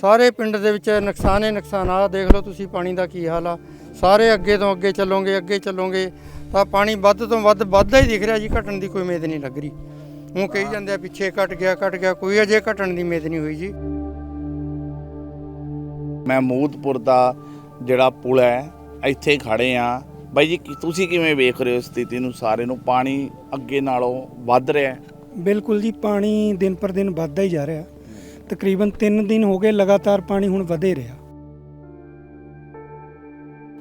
ਸਾਰੇ ਪਿੰਡ ਦੇ ਵਿੱਚ ਨੁਕਸਾਨ ਹੀ ਨੁਕਸਾਨ ਆ। ਦੇਖ ਲਓ ਤੁਸੀਂ ਪਾਣੀ ਦਾ ਕੀ ਹਾਲ ਆ। ਸਾਰੇ ਅੱਗੇ ਤੋਂ ਅੱਗੇ ਚੱਲੋਗੇ ਅੱਗੇ ਚੱਲੋਗੇ। ਤਾਂ ਪਾਣੀ ਵੱਧ ਤੋਂ ਵੱਧ ਵੱਧਦਾ ਹੀ ਦਿਖ ਰਿਹਾ ਜੀ ਘਟਣ ਦੀ ਕੋਈ ਉਮੀਦ ਨਹੀਂ ਲੱਗ ਰਹੀ। ਉਹ ਕਹੀ ਜਾਂਦੇ ਆ ਪਿੱਛੇ ਘਟ ਗਿਆ ਘਟ ਗਿਆ ਕੋਈ ਅਜੇ ਘਟਣ ਦੀ ਉਮੀਦ ਨਹੀਂ ਹੋਈ ਜੀ। ਮਹਿਮੂਦਪੁਰ ਦਾ ਜਿਹੜਾ ਪੁਲ ਹੈ ਇੱਥੇ ਖੜੇ ਆ ਬਾਈ ਜੀ ਤੁਸੀਂ ਕਿਵੇਂ ਵੇਖ ਰਹੇ ਹੋ ਸਥਿਤੀ ਨੂੰ? ਸਾਰੇ ਨੂੰ ਪਾਣੀ ਅੱਗੇ ਨਾਲੋਂ ਵੱਧ ਰਿਹਾ ਬਿਲਕੁਲ ਜੀ ਪਾਣੀ ਦਿਨ ਪਰ ਦਿਨ ਵੱਧਦਾ ਹੀ ਜਾ ਰਿਹਾ। ਤਕਰੀਬਨ 3 ਦਿਨ ਹੋ ਗਏ ਲਗਾਤਾਰ ਪਾਣੀ ਹੁਣ ਵਧੇ ਰਿਹਾ।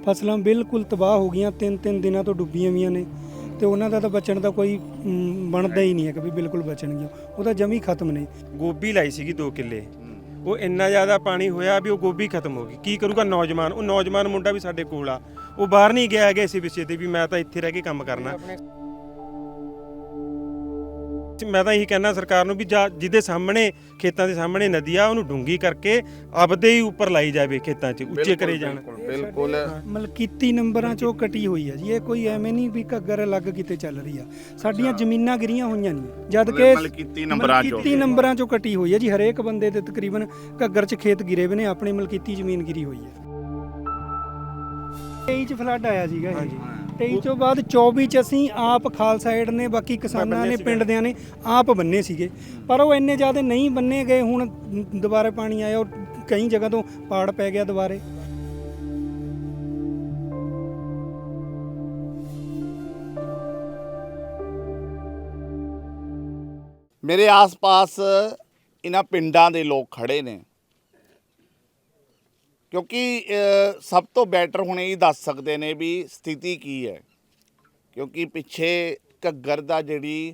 ਫਸਲਾਂ ਬਿਲਕੁਲ ਤਬਾਹ ਹੋ ਗਈਆਂ ਤਿੰਨ ਤਿੰਨ ਦਿਨਾਂ ਤੋਂ ਡੁੱਬੀਆਂ ਹੋਈਆਂ ਨੇ ਤੇ ਉਹਨਾਂ ਦਾ ਤਾਂ ਬਚਣ ਦਾ ਕੋਈ ਬਣਦਾ ਹੀ ਨਹੀਂ ਹੈ ਕਿ ਵੀ ਬਿਲਕੁਲ ਬਚਣਗੀਆਂ। ਉਹਦਾ ਜਮੀ ਖਤਮ ਨੇ। ਗੋਭੀ ਲਾਈ ਸੀਗੀ 2 ਕਿੱਲੇ। ਉਹ ਇੰਨਾ ਜ਼ਿਆਦਾ ਪਾਣੀ ਹੋਇਆ ਵੀ ਉਹ ਗੋਭੀ ਖਤਮ ਹੋ ਗਈ। ਕੀ ਕਰੂਗਾ ਨੌਜਵਾਨ? ਉਹ ਨੌਜਵਾਨ ਮੁੰਡਾ ਵੀ ਸਾਡੇ ਕੋਲ ਆ। ਉਹ ਬਾਹਰ ਨਹੀਂ ਗਿਆ ਹੈਗਾ ਇਸੇ ਵਿਸ਼ੇ ਤੇ ਵੀ ਮੈਂ ਤਾਂ ਇੱਥੇ ਰਹਿ ਕੇ ਕੰਮ ਕਰਨਾ। ਮੈਂ ਤਾਂ ਇਹੀ ਕਹਿਣਾ ਸਰਕਾਰ ਨੂੰ ਵੀ ਜਾਂ ਜਿਹਦੇ ਸਾਹਮਣੇ ਖੇਤਾਂ ਦੇ ਸਾਹਮਣੇ ਨਦੀ ਆ ਉਹਨੂੰ ਡੂੰਗੀ ਕਰਕੇ ਆਪਦੇ ਹੀ ਉੱਪਰ ਲਾਈ ਜਾਵੇ ਖੇਤਾਂ 'ਚ ਉੱਚੇ ਕਰੇ ਜਾਣ। ਬਿਲਕੁਲ ਮਲਕੀਤੀ ਨੰਬਰਾਂ ਚੋਂ ਕਟੀ ਹੋਈ ਹੈ ਜੀ ਇਹ ਕੋਈ ਐਵੇਂ ਨਹੀਂ ਵੀ ਘੱਗਰ ਅਲੱਗ ਕਿਤੇ ਚੱਲ ਰਹੀ ਆ। ਸਾਡੀਆਂ ਜ਼ਮੀਨਾਂ ਗਿਰੀਆਂ ਹੋਈਆਂ ਨਹੀਂ ਜਦ ਕਿ ਮਲਕੀਤੀ ਨੰਬਰਾਂ ਚੋਂ। ਮਲਕੀਤੀ ਨੰਬਰਾਂ ਚੋਂ ਕਟੀ ਹੋਈ ਹੈ ਜੀ ਹਰੇਕ ਬੰਦੇ ਦੇ ਤਕਰੀਬਨ ਘੱਗਰ 'ਚ ਖੇਤ ਗਿਰੇ ਹੋਏ ਨੇ ਆਪਣੀ ਮਲਕੀਤੀ ਜ਼ਮੀਨ ਗਿਰੀ ਹੋਈ ਹੈ 23 ਚ ਫਲੱਡ ਆਇਆ ਸੀਗਾ ਇਹ। 23 ਤੋਂ ਬਾਅਦ 24 ਚ ਅਸੀਂ ਆਪ ਖਾਲਸਾ ਏਡ ਨੇ ਬਾਕੀ ਕਿਸਾਨਾਂ ਨੇ ਪਿੰਡ ਦਿਆਂ ਨੇ ਆਪ ਬੰਨੇ ਸੀਗੇ। ਪਰ ਉਹ ਇੰਨੇ ਜ਼ਿਆਦਾ ਨਹੀਂ ਬੰਨੇ ਗਏ ਹੁਣ ਦੁਬਾਰਾ ਪਾਣੀ ਆਇਆ ਔਰ ਕਈ ਜਗ੍ਹਾ ਤੋਂ ਪਾੜ ਪੈ ਗਿਆ ਦੁਬਾਰੇ। ਮੇਰੇ ਆਸ-ਪਾਸ ਇਹਨਾਂ ਪਿੰਡਾਂ ਦੇ ਲੋਕ ਖੜੇ ਨੇ। ਕਿਉਂਕਿ ਸਭ ਤੋਂ ਬੈਟਰ ਹੁਣ ਇਹ ਦੱਸ ਸਕਦੇ ਨੇ ਵੀ ਸਥਿਤੀ ਕੀ ਹੈ। ਕਿਉਂਕਿ ਪਿੱਛੇ ਘੱਗਰ ਦਾ ਜਿਹੜੀ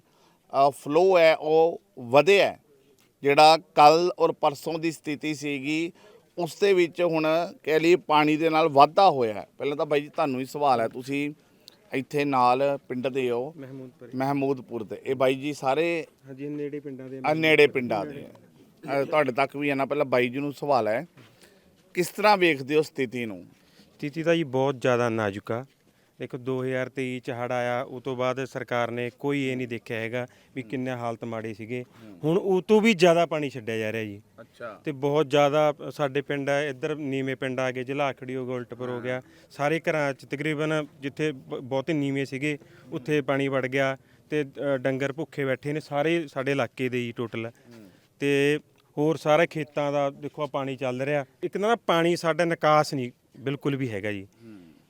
ਫਲੋ ਹੈ ਉਹ ਵਧਿਆ। ਜਿਹੜਾ ਕੱਲ ਔਰ ਪਰਸੋਂ ਦੀ ਸਥਿਤੀ ਸੀਗੀ ਉਸ ਦੇ ਵਿੱਚ ਹੁਣ ਕਹਿ ਲਈ ਪਾਣੀ ਦੇ ਨਾਲ ਵਾਧਾ ਹੋਇਆ। ਪਹਿਲਾਂ ਤਾਂ ਬਾਈ ਜੀ ਤੁਹਾਨੂੰ ਹੀ ਸਵਾਲ ਹੈ ਤੁਸੀਂ ਇੱਥੇ ਨਾਲ ਪਿੰਡ ਦੇ ਹੋ ਮਹਿਮੂਦਪੁਰ ਮਹਿਮੂਦਪੁਰ ਦੇ ਇਹ ਬਾਈ ਜੀ ਸਾਰੇ ਹਾਂਜੀ ਨੇੜੇ ਪਿੰਡਾਂ ਦੇ ਆ ਨੇੜੇ ਪਿੰਡਾਂ ਦੇ ਤੁਹਾਡੇ ਤੱਕ ਵੀ ਆਣਾ ਪਹਿਲਾਂ ਬਾਈ ਜੀ ਨੂੰ ਸਵਾਲ ਹੈ। ਕਿਸ ਤਰ੍ਹਾਂ ਵੇਖਦੇ ਹੋ ਸਥਿਤੀ ਨੂੰ? ਸਥਿਤੀ ਤਾਂ ਜੀ ਬਹੁਤ ਜ਼ਿਆਦਾ ਨਾਜ਼ੁਕ ਆ। ਦੇਖੋ 2023 ਚ ਹੜ ਆਇਆ ਉਸ ਤੋਂ ਬਾਅਦ ਸਰਕਾਰ ਨੇ ਕੋਈ ਇਹ ਨਹੀਂ ਦੇਖਿਆ ਹੈਗਾ ਵੀ ਕਿੰਨੇ ਹਾਲਤ ਮਾੜੇ ਸੀਗੇ। ਹੁਣ ਉਹ ਤੋਂ ਵੀ ਜ਼ਿਆਦਾ ਪਾਣੀ ਛੱਡਿਆ ਜਾ ਰਿਹਾ ਜੀ। ਅੱਛਾ। ਤੇ ਬਹੁਤ ਜ਼ਿਆਦਾ ਸਾਡੇ ਪਿੰਡ ਆ ਇੱਧਰ ਨੀਵੇਂ ਪਿੰਡ ਆ ਗਏ ਜ਼ਿਲ੍ਹਾ ਆਖੜੀ ਹੋ ਗਿਆ। ਉਲਟਪੁਰ ਹੋ। ਗਿਆ ਸਾਰੇ ਘਰਾਂ 'ਚ ਤਕਰੀਬਨ ਜਿੱਥੇ ਬਹੁਤੇ ਨੀਵੇਂ ਸੀਗੇ ਉੱਥੇ ਪਾਣੀ ਵੜ ਗਿਆ ਤੇ ਡੰਗਰ ਭੁੱਖੇ ਬੈਠੇ ਨੇ ਸਾਰੇ ਸਾਡੇ ਇਲਾਕੇ ਦੇ ਹੀ ਟੋਟਲ ਤੇ ਹੋਰ ਸਾਰੇ ਖੇਤਾਂ ਦਾ ਦੇਖੋ ਆਹ ਪਾਣੀ ਚੱਲ ਰਿਹਾ। ਇੱਕ ਨਾ ਪਾਣੀ ਸਾਡਾ ਨਿਕਾਸ ਨਹੀਂ ਬਿਲਕੁਲ ਵੀ ਹੈਗਾ ਜੀ।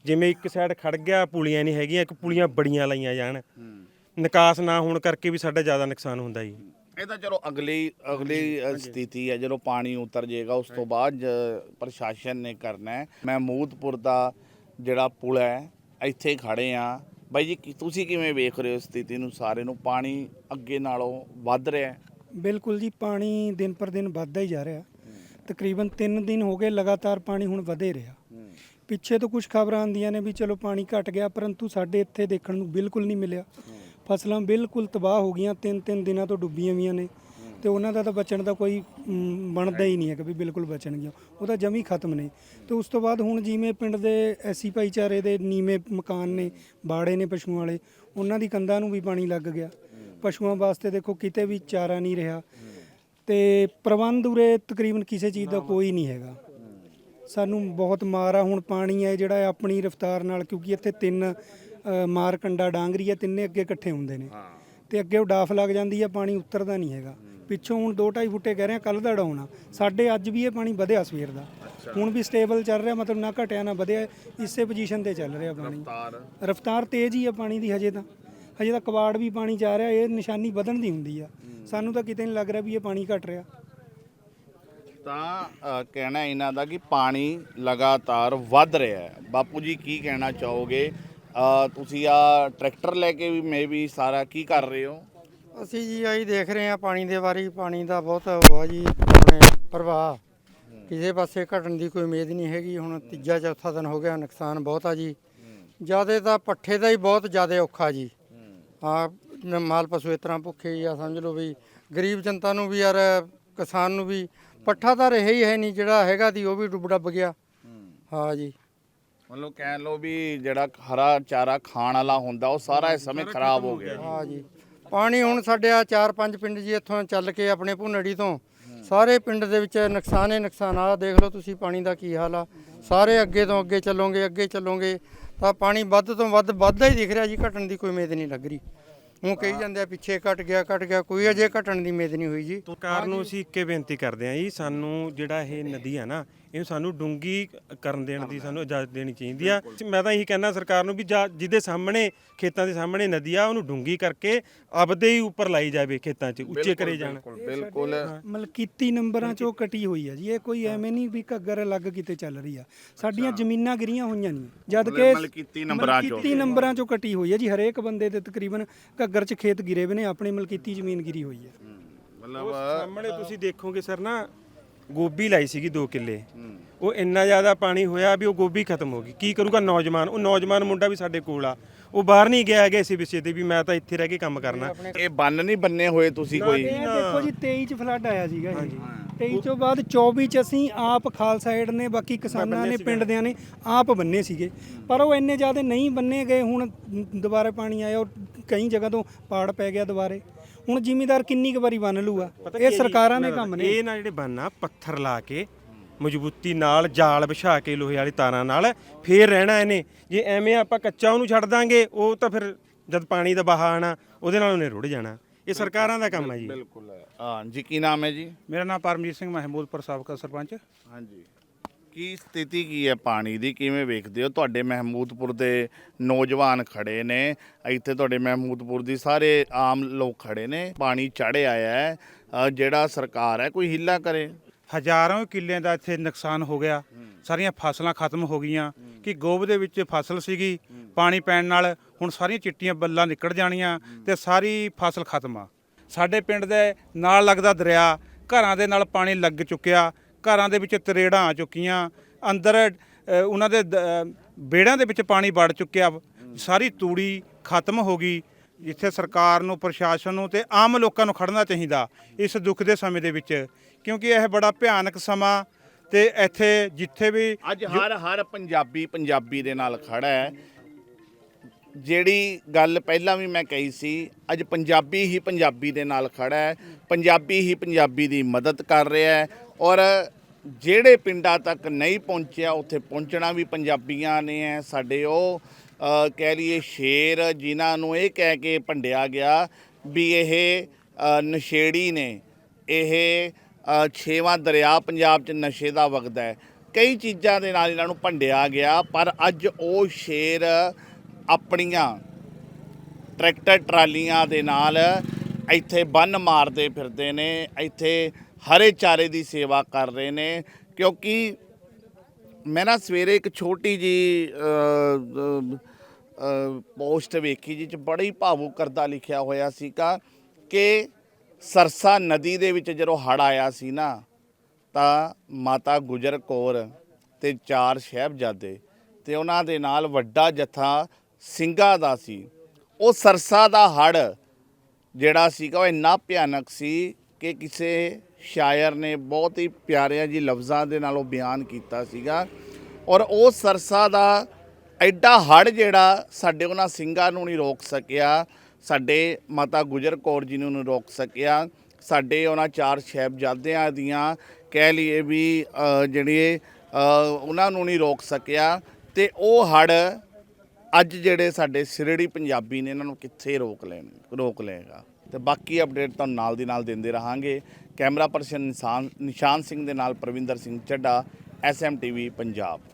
ਜਿਵੇਂ ਇੱਕ ਸਾਈਡ ਖੜ ਗਿਆ ਪੁਲੀਆਂ ਨਹੀਂ ਹੈਗੀਆਂ ਇੱਕ ਪੁਲੀਆਂ ਬੜੀਆਂ ਲਾਈਆਂ ਜਾਣ। ਨਿਕਾਸ ਨਾ ਹੋਣ ਕਰਕੇ ਵੀ ਸਾਡਾ ਜ਼ਿਆਦਾ ਨੁਕਸਾਨ ਹੁੰਦਾ ਜੀ। ਇਹ ਤਾਂ ਚਲੋ ਅਗਲੀ ਅਗਲੀ ਸਥਿਤੀ ਹੈ ਜਦੋਂ ਪਾਣੀ ਉਤਰ ਜਾਏਗਾ ਉਸ ਤੋਂ ਬਾਅਦ ਪ੍ਰਸ਼ਾਸਨ ਨੇ ਕਰਨਾ ਹੈ। ਮਹਿਮੂਦਪੁਰ ਦਾ ਜਿਹੜਾ ਪੁਲ ਹੈ ਇੱਥੇ ਖੜੇ ਆ ਬਾਈ ਜੀ ਤੁਸੀਂ ਕਿਵੇਂ ਵੇਖ ਰਹੇ ਹੋ ਸਥਿਤੀ ਨੂੰ? ਸਾਰੇ ਨੂੰ ਪਾਣੀ ਅੱਗੇ ਨਾਲੋਂ ਵੱਧ ਰਿਹਾ ਹੈ। ਬਿਲਕੁਲ ਜੀ, ਪਾਣੀ ਦਿਨ ਪਰ ਦਿਨ ਵੱਧਦਾ ਹੀ ਜਾ ਰਿਹਾ। ਤਕਰੀਬਨ 3 ਦਿਨ ਹੋ ਗਏ ਲਗਾਤਾਰ ਪਾਣੀ ਹੁਣ ਵਧੇ ਰਿਹਾ। ਪਿੱਛੇ ਤੋਂ ਕੁਝ ਖਬਰਾਂ ਆਉਂਦੀਆਂ ਨੇ ਵੀ ਚਲੋ ਪਾਣੀ ਘਟ ਗਿਆ, ਪਰੰਤੂ ਸਾਡੇ ਇੱਥੇ ਦੇਖਣ ਨੂੰ ਬਿਲਕੁਲ ਨਹੀਂ ਮਿਲਿਆ। ਫਸਲਾਂ ਬਿਲਕੁਲ ਤਬਾਹ ਹੋ ਗਈਆਂ, ਤਿੰਨ ਤਿੰਨ ਦਿਨਾਂ ਤੋਂ ਡੁੱਬੀਆਂ ਹੋਈਆਂ ਨੇ। ਤੇ ਉਹਨਾਂ ਦਾ ਤਾਂ ਬਚਣ ਦਾ ਕੋਈ ਬਣਦਾ ਹੀ ਨਹੀਂ ਹੈ ਕਿ ਵੀ ਬਿਲਕੁਲ ਬਚਣਗੀਆਂ ਉਹ ਤਾਂ ਜਮੀ ਖਤਮ ਨੇ। ਤੇ ਉਸ ਤੋਂ ਬਾਅਦ ਹੁਣ ਜਿਵੇਂ ਪਿੰਡ ਦੇ ਐਸੀ ਭਾਈਚਾਰੇ ਦੇ ਨੀਵੇਂ ਮਕਾਨ ਨੇ, ਬਾੜੇ ਨੇ ਪਸ਼ੂਆਂ ਵਾਲੇ, ਉਹਨਾਂ ਦੀ ਕੰਧਾਂ ਨੂੰ ਵੀ ਪਾਣੀ ਲੱਗ ਗਿਆ। ਪਸ਼ੂਆਂ ਵਾਸਤੇ ਦੇਖੋ ਕਿਤੇ ਵੀ ਚਾਰਾ ਨਹੀਂ ਰਿਹਾ। ਤੇ ਪ੍ਰਬੰਧ ਉਰੇ ਤਕਰੀਬਨ ਕਿਸੇ ਚੀਜ਼ ਦਾ ਕੋਈ ਨਹੀਂ ਹੈਗਾ। ਸਾਨੂੰ ਬਹੁਤ ਮਾਰ ਆ ਹੁਣ ਪਾਣੀ ਹੈ ਜਿਹੜਾ ਹੈ ਆਪਣੀ ਰਫ਼ਤਾਰ ਨਾਲ ਕਿਉਂਕਿ ਇੱਥੇ ਤਿੰਨ ਮਾਰ ਕੰਡਾ ਡਾਂਗਰੀ ਹੈ ਤਿੰਨੇ ਅੱਗੇ ਇਕੱਠੇ ਹੁੰਦੇ ਨੇ। ਤੇ ਅੱਗੇ ਉਹ ਡਾਫ ਲੱਗ ਜਾਂਦੀ ਹੈ ਪਾਣੀ ਉਤਰਦਾ ਨਹੀਂ ਹੈਗਾ। ਪਿੱਛੋਂ ਹੁਣ 2.5 ਫੁੱਟੇ ਕਹਿ ਰਹੇ ਆ ਕੱਲ ਦਾ ਡਾਉਣਾ ਸਾਡੇ ਅੱਜ ਵੀ ਇਹ ਪਾਣੀ ਵਧਿਆ ਸਵੇਰ ਦਾ। ਹੁਣ ਵੀ ਸਟੇਬਲ ਚੱਲ ਰਿਹਾ ਮਤਲਬ ਨਾ ਘਟਿਆ ਨਾ ਵਧਿਆ ਇਸੇ ਪੋਜੀਸ਼ਨ ਤੇ ਚੱਲ ਰਿਹਾ ਪਾਣੀ। ਰਫ਼ਤਾਰ ਤੇਜ਼ ਹੀ ਆ ਪਾਣੀ ਦੀ ਹਜੇ ਤਾਂ। ਹਜੇ ਤਾਂ ਕਵਾੜ ਵੀ ਪਾਣੀ ਜਾ ਰਿਹਾ ਇਹ ਨਿਸ਼ਾਨੀ ਵਧਣ ਦੀ ਹੁੰਦੀ ਆ। ਸਾਨੂੰ ਤਾਂ ਕਿਤੇ ਨਹੀਂ ਲੱਗ ਰਿਹਾ ਵੀ ਇਹ ਪਾਣੀ ਘਟ ਰਿਹਾ। ਤਾਂ ਅ, ਕਹਿਣਾ ਇਹਨਾਂ ਦਾ ਕਿ ਪਾਣੀ ਲਗਾਤਾਰ ਵੱਧ ਰਿਹਾ ਹੈ। ਬਾਪੂ ਜੀ ਕੀ ਕਹਿਣਾ ਚਾਹੋਗੇ? ਅ, ਤੁਸੀਂ ਆ ਟਰੈਕਟਰ ਲੈ ਕੇ ਵੀ ਮੇ ਵੀ ਸਾਰਾ ਕੀ ਕਰ ਰਹੇ ਹੋ? ਅਸੀਂ ਜੀ ਆਹੀ ਦੇਖ ਰਹੇ ਹਾਂ ਪਾਣੀ ਦੇ ਬਾਰੇ ਪਾਣੀ ਦਾ ਬਹੁਤ ਹੋਆ ਜੀ ਆਪਣੇ ਪ੍ਰਵਾਹ ਕਿਸੇ ਪਾਸੇ ਘਟਣ ਦੀ ਕੋਈ ਉਮੀਦ ਨਹੀਂ ਹੈਗੀ। ਹੁਣ ਤੀਜਾ ਚੌਥਾ ਦਿਨ ਹੋ ਗਿਆ ਨੁਕਸਾਨ ਬਹੁਤ ਆ ਜੀ। ਜਿਆਦੇ ਤਾਂ ਪੱਠੇ ਦਾ ਹੀ ਬਹੁਤ ਜ਼ਿਆਦਾ ਔਖਾ ਜੀ। ਆ ਮਾਲ ਪਸ਼ੂ ਇਸ ਤਰ੍ਹਾਂ ਭੁੱਖੇ ਹੀ ਆ ਸਮਝ ਲਓ ਵੀ। ਗਰੀਬ ਜਨਤਾ ਨੂੰ ਵੀ ਯਾਰ ਕਿਸਾਨ ਨੂੰ ਵੀ। ਪੱਠਾ ਤਾਂ ਰਿਹਾ ਹੀ ਹੈ ਨਹੀਂ ਜਿਹੜਾ ਹੈਗਾ ਦੀ ਉਹ ਵੀ ਡੁੱਬ ਡੱਬ ਗਿਆ। ਹਾਂ। ਜੀ। ਮਤਲਬ ਕਹਿ ਲਓ ਵੀ ਜਿਹੜਾ ਹਰਾ ਚਾਰਾ ਖਾਣ ਵਾਲਾ ਹੁੰਦਾ ਉਹ ਸਾਰਾ ਇਸ ਸਮੇਂ ਖਰਾਬ ਹੋ ਗਿਆ ਹਾਂ ਜੀ। ਪਾਣੀ ਹੁਣ ਸਾਡੇ ਆ ਚਾਰ ਪੰਜ ਪਿੰਡ ਜੀ ਇੱਥੋਂ ਚੱਲ ਕੇ ਆਪਣੇ ਭੁੰਨੜੀ ਤੋਂ ਸਾਰੇ ਪਿੰਡ ਦੇ ਵਿੱਚ ਨੁਕਸਾਨ ਹੀ ਨੁਕਸਾਨ ਆ। ਦੇਖ ਲਓ ਤੁਸੀਂ ਪਾਣੀ ਦਾ ਕੀ ਹਾਲ ਆ। ਸਾਰੇ ਅੱਗੇ ਤੋਂ ਅੱਗੇ ਚੱਲੋਗੇ ਅੱਗੇ ਚੱਲੋਗੇ। ਤਾਂ ਪਾਣੀ ਵੱਧ ਤੋਂ ਵੱਧ ਵੱਧਦਾ ਹੀ ਦਿਖ ਰਿਹਾ ਜੀ ਘਟਣ ਦੀ ਕੋਈ ਉਮੀਦ ਨਹੀਂ ਲੱਗ ਰਹੀ। ਉਹ ਕਹੀ ਜਾਂਦੇ ਆ ਪਿੱਛੇ ਘਟ ਗਿਆ ਘਟ ਗਿਆ ਕੋਈ ਅਜੇ ਘਟਣ ਦੀ ਉਮੀਦ ਨਹੀਂ ਹੋਈ ਜੀ। ਸਰਕਾਰ ਨੂੰ ਅਸੀਂ ਇੱਕੇ ਬੇਨਤੀ ਕਰਦੇ ਹਾਂ ਜੀ ਸਾਨੂੰ ਜਿਹੜਾ ਇਹ ਨਦੀ ਆ ਨਾ ਇਹਨੂੰ ਸਾਨੂੰ ਡੂੰਗੀ ਕਰਨ ਦੇਣ ਦੀ ਸਾਨੂੰ ਇਜਾਜ਼ਤ ਦੇਣੀ ਚਾਹੀਦੀ ਆ। ਮੈਂ ਤਾਂ ਇਹੀ ਕਹਿਣਾ ਸਰਕਾਰ ਨੂੰ ਵੀ ਜਾ- ਜਿਹਦੇ ਸਾਹਮਣੇ ਖੇਤਾਂ ਦੇ ਸਾਹਮਣੇ ਨਦੀ ਆ ਉਹਨੂੰ ਡੂੰਗੀ ਕਰਕੇ ਆਪਦੇ ਹੀ ਉੱਪਰ ਲਾਈ ਜਾਵੇ ਖੇਤਾਂ 'ਚ ਉੱਚੇ ਕਰੇ ਜਾਣ। ਬਿਲਕੁਲ ਮਲਕੀਤੀ ਨੰਬਰਾਂ ਚੋਂ ਕਟੀ ਹੋਈ ਹੈ ਜੀ। ਇਹ ਕੋਈ ਐਵੇਂ ਨਹੀਂ ਵੀ ਘੱਗਰ ਅਲੱਗ ਕਿਤੇ ਚੱਲ ਰਹੀ ਆ। ਸਾਡੀਆਂ ਜ਼ਮੀਨਾਂ ਗਿਰੀਆਂ ਹੋਈਆਂ ਨਹੀਂ। ਜਦ ਕਿ ਮਲਕੀਤੀ ਨੰਬਰਾਂ ਚੋਂ। ਮਲਕੀਤੀ ਨੰਬਰਾਂ ਚੋਂ ਕਟੀ ਹੋਈ ਹੈ ਜੀ। ਹਰੇਕ ਬੰਦੇ ਦੇ ਤਕਰੀਬਨ ਘੱਗਰ 'ਚ ਖੇਤ ਗਿਰੇ ਹੋਏ ਨੇ। ਆਪਣੀ ਮਲਕੀਤੀ ਜ਼ਮੀਨ ਗਿਰੀ ਹੋਈ ਹੈ। ਮਤਲਬ ਸਾਹਮਣੇ ਤੁਸੀਂ ਦੇਖੋਗੇ ਸਰ ਨਾ ਗੋਭੀ ਲਾਈ ਸੀਗੀ 2 ਕਿੱਲੇ। ਉਹ ਇੰਨਾ ਜ਼ਿਆਦਾ ਪਾਣੀ ਹੋਇਆ ਵੀ ਉਹ ਗੋਭੀ ਖਤਮ ਹੋ ਗਈ। ਕੀ ਕਰੂਗਾ ਨੌਜਵਾਨ? ਉਹ ਨੌਜਵਾਨ ਮੁੰਡਾ ਵੀ ਸਾਡੇ ਕੋਲ ਆ। ਉਹ ਬਾਹਰ ਨਹੀਂ ਗਿਆ ਹੈਗਾ ਇਸੇ ਵਿਸ਼ੇ ਤੇ ਵੀ ਮੈਂ ਤਾਂ ਇੱਥੇ ਰਹਿ ਕੇ ਕੰਮ ਕਰਨਾ। ਇਹ ਬੰਨ ਨਹੀਂ ਬੰਨੇ ਹੋਏ ਤੁਸੀਂ ਕੋਈ? ਇਹ ਦੇਖੋ ਜੀ 23 ਚ ਫਲੱਡ ਆਇਆ ਸੀਗਾ ਜੀ 23 ਤੋਂ ਬਾਅਦ 24 ਚ ਅਸੀਂ ਆਪ ਖਾਲਸਾ ਏਡ ਨੇ ਬਾਕੀ ਕਿਸਾਨਾਂ ਨੇ ਪਿੰਡ ਦਿਆਂ ਨੇ ਆਪ ਬੰਨੇ ਸੀਗੇ। ਪਰ ਉਹ ਇੰਨੇ ਜ਼ਿਆਦਾ ਨਹੀਂ ਬੰਨੇ ਗਏ ਹੁਣ ਦੁਬਾਰਾ ਪਾਣੀ ਆਇਆ ਉਹ ਕਈ ਜਗ੍ਹਾ ਤੋਂ ਪਾੜ ਪੈ ਗਿਆ ਦੁਬਾਰੇ। ਹੁਣ ਜ਼ਿਮੀਦਾਰ ਕਿੰਨੀ ਕੁ ਵਾਰੀ ਬੰਨ ਲੂਗਾ? ਇਹ ਸਰਕਾਰਾਂ ਦੇ ਕੰਮ ਨੇ। ਇਹ ਨਾ ਜਿਹੜੇ ਬੰਨਾ ਪੱਥਰ ਲਾ ਕੇ ਮਜ਼ਬੂਤੀ ਨਾਲ ਜਾਲ ਵਿਛਾ ਕੇ ਲੋਹੇ ਵਾਲੀ ਤਾਰਾਂ ਨਾਲ ਫੇਰ ਰਹਿਣਾ ਇਹਨੇ। ਜੇ ਐਵੇਂ ਆਪਾਂ ਕੱਚਾ ਉਹਨੂੰ ਛੱਡ ਦਾਂਗੇ ਉਹ ਤਾਂ ਫਿਰ ਜਦ ਪਾਣੀ ਦਾ ਬਹਾ ਆਣਾ ਉਹਦੇ ਨਾਲ ਉਹਨੇ ਰੁੜ ਜਾਣਾ। ਇਹ ਸਰਕਾਰਾਂ ਦਾ ਕੰਮ ਹੈ ਜੀ। ਬਿਲਕੁਲ। ਹਾਂ ਜੀ ਕੀ ਨਾਮ ਹੈ ਜੀ? ਮੇਰਾ ਨਾਮ ਪਰਮਜੀਤ ਸਿੰਘ ਮਹਿਮੂਦਪੁਰ ਸਾਬਕਾ ਸਰਪੰਚ। ਹਾਂਜੀ। ਕੀ ਸਥਿਤੀ ਕੀ ਹੈ ਪਾਣੀ ਦੀ? ਕਿਵੇਂ ਵੇਖਦੇ ਹੋ? ਤੁਹਾਡੇ ਮਹਿਮੂਦਪੁਰ ਦੇ ਨੌਜਵਾਨ ਖੜੇ ਨੇ। ਇੱਥੇ ਤੁਹਾਡੇ ਮਹਿਮੂਦਪੁਰ ਦੀ ਸਾਰੇ ਆਮ ਲੋਕ ਖੜੇ ਨੇ। ਪਾਣੀ ਚੜ੍ਹ ਆਇਆ ਹੈ। ਅ, ਜਿਹੜਾ ਸਰਕਾਰ ਹੈ ਕੋਈ ਹਿੱਲਾ ਕਰੇ? ਹਜ਼ਾਰਾਂ ਕਿੱਲਿਆਂ ਦਾ ਇੱਥੇ ਨੁਕਸਾਨ ਹੋ ਗਿਆ। ਸਾਰੀਆਂ ਫਸਲਾਂ ਖਤਮ ਹੋ ਗਈਆਂ। ਕਿ ਗੋਬ ਦੇ ਵਿੱਚ ਫਸਲ ਸੀਗੀ ਪਾਣੀ ਪੈਣ ਨਾਲ ਹੁਣ ਸਾਰੀਆਂ ਚਿੱਟੀਆਂ ਬੱਲਾਂ ਨਿਕਲ ਜਾਣੀਆਂ ਤੇ ਸਾਰੀ ਫਸਲ ਖਤਮ ਆ। ਸਾਡੇ ਪਿੰਡ ਦੇ ਨਾਲ ਲੱਗਦਾ ਦਰਿਆ ਘਰਾਂ ਦੇ ਨਾਲ ਪਾਣੀ ਲੱਗ ਚੁੱਕਿਆ। ਘਰਾਂ ਦੇ ਵਿੱਚ ਤਰੇੜਾਂ ਆ ਚੁੱਕੀਆਂ, ਅੰਦਰ ਉਹਨਾਂ ਦੇ ਦ- ਦੇ ਵਿੱਚ ਪਾਣੀ ਵੜ ਚੁੱਕਿਆ, ਸਾਰੀ ਤੂੜੀ ਖਤਮ ਹੋ ਗਈ, ਜਿੱਥੇ ਸਰਕਾਰ ਨੂੰ, ਪ੍ਰਸ਼ਾਸਨ ਨੂੰ ਤੇ ਆਮ ਲੋਕਾਂ ਨੂੰ ਖੜਨਾ ਚਾਹੀਦਾ ਇਸ ਦੁੱਖ ਦੇ ਸਮੇਂ ਦੇ ਵਿੱਚ, ਕਿਉਂਕਿ ਇਹ ਬੜਾ ਭਿਆਨਕ ਸਮਾਂ ਤੇ ਇੱਥੇ ਜਿੱਥੇ ਵੀ ਅੱਜ ਹਰ ਹਰ ਪੰਜਾਬੀ ਪੰਜਾਬੀ ਦੇ ਨਾਲ ਖੜਾ ਹੈ। ਜਿਹੜੀ ਗੱਲ ਪਹਿਲਾਂ ਵੀ ਮੈਂ ਕਹੀ ਸੀ, ਅੱਜ ਪੰਜਾਬੀ ਹੀ ਪੰਜਾਬੀ ਦੇ ਨਾਲ ਖੜਾ ਹੈ, ਪੰਜਾਬੀ ਹੀ ਪੰਜਾਬੀ ਦੀ ਮਦਦ ਕਰ ਰਿਹਾ ਹੈ ਔਰ ਜਿਹੜੇ ਪਿੰਡਾਂ ਤੱਕ ਨਹੀਂ ਪਹੁੰਚਿਆ, ਉੱਥੇ ਪਹੁੰਚਣਾ ਵੀ ਪੰਜਾਬੀਆਂ ਨੇ ਹੈ ਸਾਡੇ ਉਹ ਕਹਿ ਲਈਏ ਸ਼ੇਰ, ਜਿਨ੍ਹਾਂ ਨੂੰ ਇਹ ਕਹਿ ਕੇ ਭੰਡਿਆ ਗਿਆ ਵੀ ਇਹ ਨਸ਼ੇੜੀ ਨੇ। ਇਹ ਛੇਵਾਂ ਦਰਿਆ ਪੰਜਾਬ 'ਚ ਨਸ਼ੇ ਦਾ ਵਗਦਾ ਹੈ ਕਈ ਚੀਜ਼ਾਂ ਦੇ ਨਾਲ ਇਹਨਾਂ ਨੂੰ ਭੰਡਿਆ ਗਿਆ, ਪਰ ਅੱਜ ਉਹ ਸ਼ੇਰ ਆਪਣੀਆਂ ਟਰੈਕਟਰ ਟਰਾਲੀਆਂ ਦੇ ਨਾਲ ਇੱਥੇ ਬੰਨ ਮਾਰਦੇ ਫਿਰਦੇ ਨੇ। ਇੱਥੇ ਹਰੇ ਚਾਰੇ ਦੀ ਸੇਵਾ ਕਰ ਰਹੇ ਨੇ, ਕਿਉਂਕਿ ਮੈਂ ਨਾ ਸਵੇਰੇ ਇੱਕ ਛੋਟੀ ਜੀ ਪੋਸਟ ਵੇਖੀ ਜਿਹ ਚ ਬੜੀ ਭਾਵੁਕ ਕਰਦਾ ਲਿਖਿਆ ਹੋਇਆ ਸੀਗਾ ਕਿ ਸਰਸਾ ਨਦੀ ਦੇ ਵਿੱਚ ਜਦੋਂ ਹੜ ਆਇਆ ਸੀ ਨਾ, ਤਾਂ ਮਾਤਾ ਗੁਜਰ ਕੌਰ ਤੇ ਚਾਰ ਸਾਹਿਬਜ਼ਾਦੇ ਤੇ ਉਹਨਾਂ ਦੇ ਨਾਲ ਵੱਡਾ ਜਥਾ ਸਿੰਘਾਂ ਦਾ ਸੀ। ਉਹ ਸਰਸਾ ਦਾ ਹੜ ਜਿਹੜਾ ਸੀਗਾ ਉਹ ਇੰਨਾ ਭਿਆਨਕ ਸੀ ਕਿ ਕਿਸੇ ਸ਼ਾਇਰ ਨੇ ਬਹੁਤ ਹੀ ਪਿਆਰਿਆਂ ਜੀ ਲਫ਼ਜ਼ਾਂ ਦੇ ਨਾਲ ਉਹ ਬਿਆਨ ਕੀਤਾ ਸੀਗਾ ਔਰ ਉਹ ਸਰਸਾ ਦਾ ਐਡਾ ਹੜ ਜਿਹੜਾ ਸਾਡੇ ਉਹਨਾਂ ਸਿੰਘਾਂ ਨੂੰ ਨਹੀਂ ਰੋਕ ਸਕਿਆ ਸਾਡੇ ਮਾਤਾ ਗੁਜਰ ਕੌਰ ਜੀ ਨੂੰ ਨਹੀਂ ਰੋਕ ਸਕਿਆ ਸਾਡੇ ਉਹਨਾਂ ਚਾਰ ਸਾਹਿਬਜ਼ਾਦਿਆਂ ਦੀਆਂ ਕਹਿ ਲਈਏ ਵੀ ਅ, ਜਿਹੜੇ ਉਹਨਾਂ ਨੂੰ ਨਹੀਂ ਰੋਕ ਸਕਿਆ ਤੇ ਉਹ ਹੜ ਅੱਜ ਜਿਹੜੇ ਸਾਡੇ ਸਿਰੜੀ ਪੰਜਾਬੀ ਨੇ ਇਹਨਾਂ ਨੂੰ ਕਿੱਥੇ ਰੋਕ ਲੈਣ ਰੋਕ ਲਏਗਾ? ਤੇ ਬਾਕੀ ਅਪਡੇਟ ਤੁਹਾਨੂੰ ਨਾਲ ਦੀ ਨਾਲ ਦਿੰਦੇ ਰਹਾਂਗੇ। ਕੈਮਰਾ ਪਰਸਨ ਨਿਸ਼ਾਨ ਨਿਸ਼ਾਨ ਸਿੰਘ ਦੇ ਨਾਲ ਪ੍ਰਵਿੰਦਰ ਸਿੰਘ ਚੱਡਾ ਐਸਐਮਟੀਵੀ ਪੰਜਾਬ।